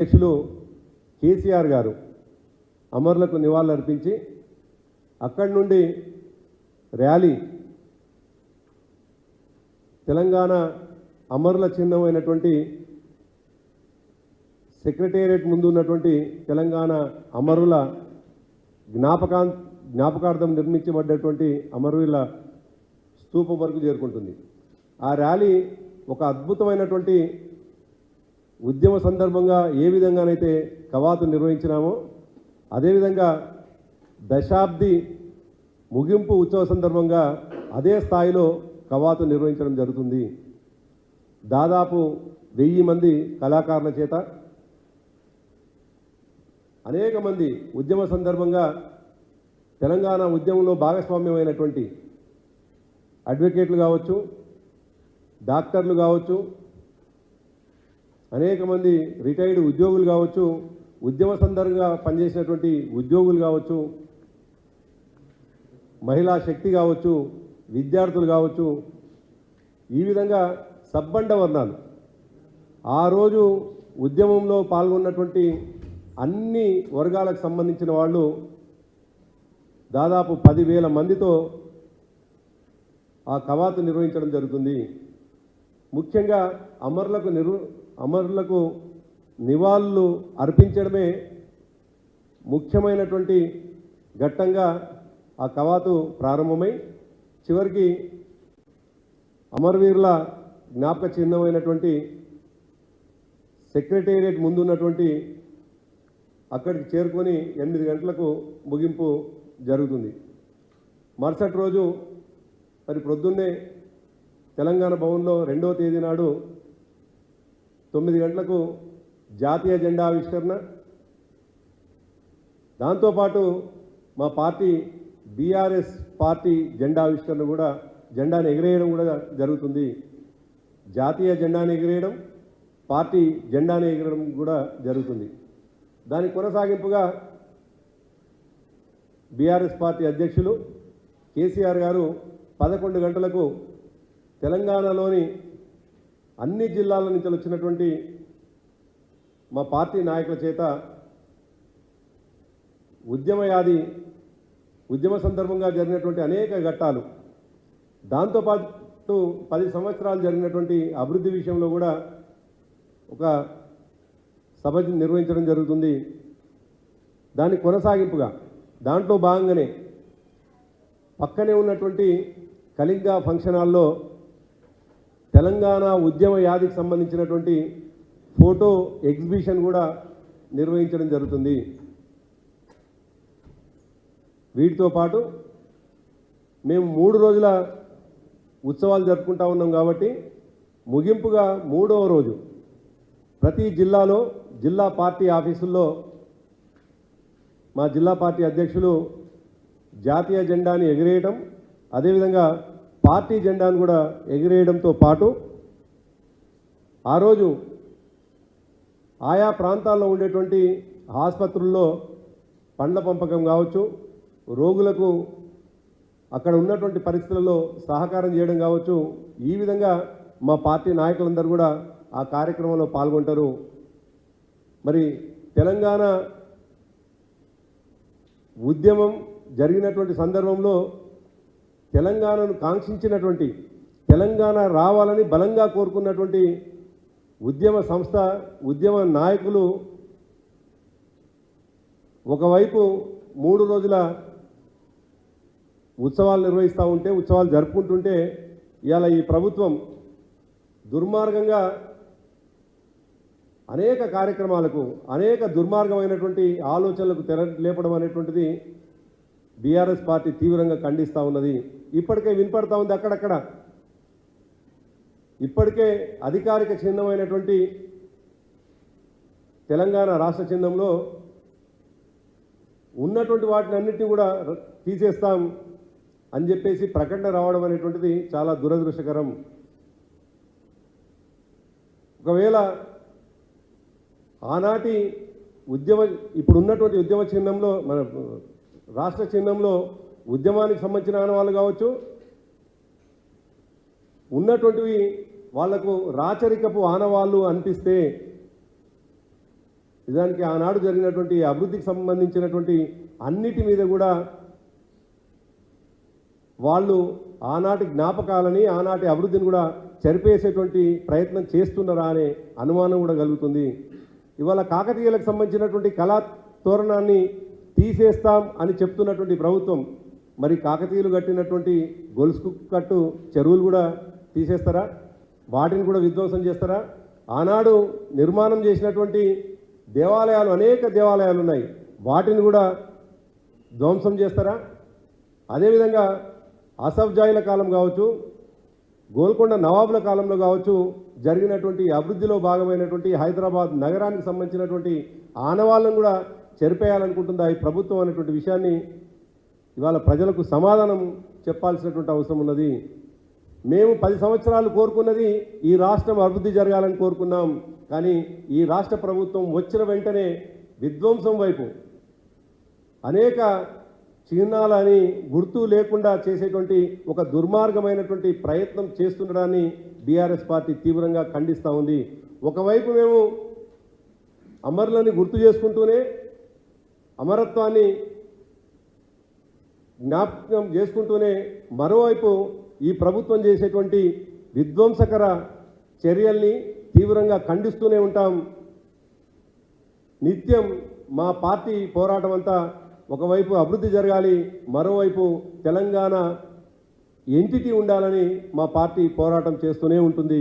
అధ్యక్షులు కేసీఆర్ గారు అమరులకు నివాళులర్పించి అక్కడి నుండి ర్యాలీ తెలంగాణ అమరుల చిహ్నమైనటువంటి సెక్రటేరియట్ ముందు ఉన్నటువంటి తెలంగాణ అమరుల జ్ఞాపకా జ్ఞాపకార్థం నిర్మించబడ్డటువంటి అమరుల స్తూపం వరకు చేరుకుంటుంది. ఆ ర్యాలీ ఒక అద్భుతమైనటువంటి ఉద్యమ సందర్భంగా ఏ విధంగానైతే కవాతు నిర్వహించినామో అదేవిధంగా దశాబ్ది ముగింపు ఉత్సవ సందర్భంగా అదే స్థాయిలో కవాతు నిర్వహించడం జరుగుతుంది. దాదాపు వెయ్యి మంది కళాకారుల చేత అనేక మంది ఉద్యమ సందర్భంగా తెలంగాణ ఉద్యమంలో భాగస్వామ్యమైనటువంటి అడ్వకేట్లు కావచ్చు డాక్టర్లు కావచ్చు అనేక మంది రిటైర్డ్ ఉద్యోగులు కావచ్చు ఉద్యమ సందర్భంగా పనిచేసినటువంటి ఉద్యోగులు కావచ్చు మహిళా శక్తి కావచ్చు విద్యార్థులు కావచ్చు ఈ విధంగా సబ్బండ వర్ణాలు. ఆ రోజు ఉద్యమంలో పాల్గొన్నటువంటి అన్ని వర్గాలకు సంబంధించిన వాళ్ళు దాదాపు పదివేల మందితో ఆ కవాతు నిర్వహించడం జరుగుతుంది. ముఖ్యంగా అమరులకు నిరు అమరులకు నివాళులు అర్పించడమే ముఖ్యమైనటువంటి ఘట్టంగా ఆ కవాతు ప్రారంభమై చివరికి అమరవీరుల జ్ఞాపక చిహ్నమైనటువంటి సెక్రటేరియట్ ముందున్నటువంటి అక్కడికి చేరుకొని ఎనిమిది గంటలకు ముగింపు జరుగుతుంది. మరుసటి రోజు మరి ప్రొద్దున్నే తెలంగాణ భవన్లో రెండవ తేదీ నాడు తొమ్మిది గంటలకు జాతీయ జెండా ఆవిష్కరణ. దాంతోపాటు మా పార్టీ బీఆర్ఎస్ పార్టీ జెండా ఆవిష్కరణ కూడా జెండాను ఎగిరేయడం కూడా జరుగుతుంది. జాతీయ జెండాను ఎగిరేయడం పార్టీ జెండాను ఎగిరడం కూడా జరుగుతుంది. దాని కొనసాగింపుగా బీఆర్ఎస్ పార్టీ అధ్యక్షులు కేసీఆర్ గారు పదకొండు గంటలకు తెలంగాణలోని అన్ని జిల్లాల నుంచి వచ్చినటువంటి మా పార్టీ నాయకుల చేత ఉద్యమయాది ఉద్యమ సందర్భంగా జరిగినటువంటి అనేక ఘట్టాలు దాంతోపాటు పది సంవత్సరాలు జరిగినటువంటి అభివృద్ధి విషయంలో కూడా ఒక సభ నిర్వహించడం జరుగుతుంది. దాని కొనసాగింపుగా దాంట్లో భాగంగానే పక్కనే ఉన్నటువంటి కలింగా ఫంక్షన్ హాల్లో తెలంగాణ ఉద్యమ యాదికి సంబంధించినటువంటి ఫోటో ఎగ్జిబిషన్ కూడా నిర్వహించడం జరుగుతుంది. వీటితో పాటు మేము మూడు రోజుల ఉత్సవాలు జరుపుకుంటా ఉన్నాం కాబట్టి ముగింపుగా మూడవ రోజు ప్రతి జిల్లాలో జిల్లా పార్టీ ఆఫీసుల్లో మా జిల్లా పార్టీ అధ్యక్షులు జాతీయ జెండాని ఎగిరేయటం అదేవిధంగా పార్టీ జెండాను కూడా ఎగిరేయడంతో పాటు ఆ రోజు ఆయా ప్రాంతాల్లో ఉండేటువంటి ఆసుపత్రుల్లో పండ్ల పంపకం కావచ్చు రోగులకు అక్కడ ఉన్నటువంటి పరిస్థితులలో సహకారం చేయడం కావచ్చు. ఈ విధంగా మా పార్టీ నాయకులందరూ కూడా ఆ కార్యక్రమంలో పాల్గొంటారు. మరి తెలంగాణ ఉద్యమం జరిగినటువంటి సందర్భంలో తెలంగాణను కాంక్షించినటువంటి తెలంగాణ రావాలని బలంగా కోరుకున్నటువంటి ఉద్యమ సంస్థ ఉద్యమ నాయకులు ఒకవైపు మూడు రోజుల ఉత్సవాలు నిర్వహిస్తూ ఉంటే ఉత్సవాలు జరుపుకుంటుంటే ఇవాళ ఈ ప్రభుత్వం దుర్మార్గంగా అనేక కార్యక్రమాలకు అనేక దుర్మార్గమైనటువంటి ఆలోచనలకు తెర లేపడం అనేటువంటిది బీఆర్ఎస్ పార్టీ తీవ్రంగా ఖండిస్తూ ఉన్నది. ఇప్పటికే వినపడతా ఉంది అక్కడక్కడ. ఇప్పటికే అధికారిక చిహ్నమైనటువంటి తెలంగాణ రాష్ట్ర చిహ్నంలో ఉన్నటువంటి వాటిని అన్నింటినీ కూడా తీసేస్తాం అని చెప్పేసి ప్రకటన రావడం అనేటువంటిది చాలా దురదృష్టకరం. ఒకవేళ ఆనాటి ఉద్యమ ఇప్పుడు ఉన్నటువంటి ఉద్యమ చిహ్నంలో మన రాష్ట్ర చిహ్నంలో ఉద్యమానికి సంబంధించిన ఆనవాళ్ళు కావచ్చు ఉన్నటువంటివి వాళ్ళకు రాచరికపు ఆనవాళ్ళు అనిపిస్తే నిజానికి ఆనాడు జరిగినటువంటి అభివృద్ధికి సంబంధించినటువంటి అన్నిటి మీద కూడా వాళ్ళు ఆనాటి జ్ఞాపకాలని ఆనాటి అభివృద్ధిని కూడా చెరిపేసేటువంటి ప్రయత్నం చేస్తున్నారా అనే అనుమానం కూడా కలుగుతుంది. ఇవాళ కాకతీయులకు సంబంధించినటువంటి కళా తోరణాన్ని తీసేస్తాం అని చెప్తున్నటువంటి ప్రభుత్వం మరి కాకతీయులు కట్టినటువంటి గొలుసు కట్టు చెరువులు కూడా తీసేస్తారా? వాటిని కూడా విధ్వంసం చేస్తారా? ఆనాడు నిర్మాణం చేసినటువంటి దేవాలయాలు అనేక దేవాలయాలు ఉన్నాయి. వాటిని కూడా ధ్వంసం చేస్తారా? అదేవిధంగా అసఫ్జాయిల కాలం కావచ్చు గోల్కొండ నవాబుల కాలంలో కావచ్చు జరిగినటువంటి అభివృద్ధిలో భాగమైనటువంటి హైదరాబాద్ నగరానికి సంబంధించినటువంటి ఆనవాళ్ళను కూడా చెరిపేయాలనుకుంటుందా ఈ ప్రభుత్వం అనేటువంటి విషయాన్ని ఇవాళ ప్రజలకు సమాధానం చెప్పాల్సినటువంటి అవసరం ఉన్నది. మేము పది సంవత్సరాలు కోరుకున్నది ఈ రాష్ట్రం అభివృద్ధి జరగాలని కోరుకున్నాం. కానీ ఈ రాష్ట్ర ప్రభుత్వం వచ్చిన వెంటనే విధ్వంసం వైపు అనేక చిహ్నాలని గుర్తు లేకుండా చేసేటువంటి ఒక దుర్మార్గమైనటువంటి ప్రయత్నం చేస్తుండడాన్ని బీఆర్ఎస్ పార్టీ తీవ్రంగా ఖండిస్తూ ఉంది. ఒకవైపు మేము అమరులని గుర్తు చేసుకుంటూనే అమరత్వాన్ని జ్ఞాపకం చేసుకుంటూనే మరోవైపు ఈ ప్రభుత్వం చేసేటువంటి విధ్వంసకర చర్యల్ని తీవ్రంగా ఖండిస్తూనే ఉంటాం. నిత్యం మా పార్టీ పోరాటం అంతా ఒకవైపు అభివృద్ధి జరగాలి మరోవైపు తెలంగాణ ఎంటిటీ ఉండాలని మా పార్టీ పోరాటం చేస్తూనే ఉంటుంది.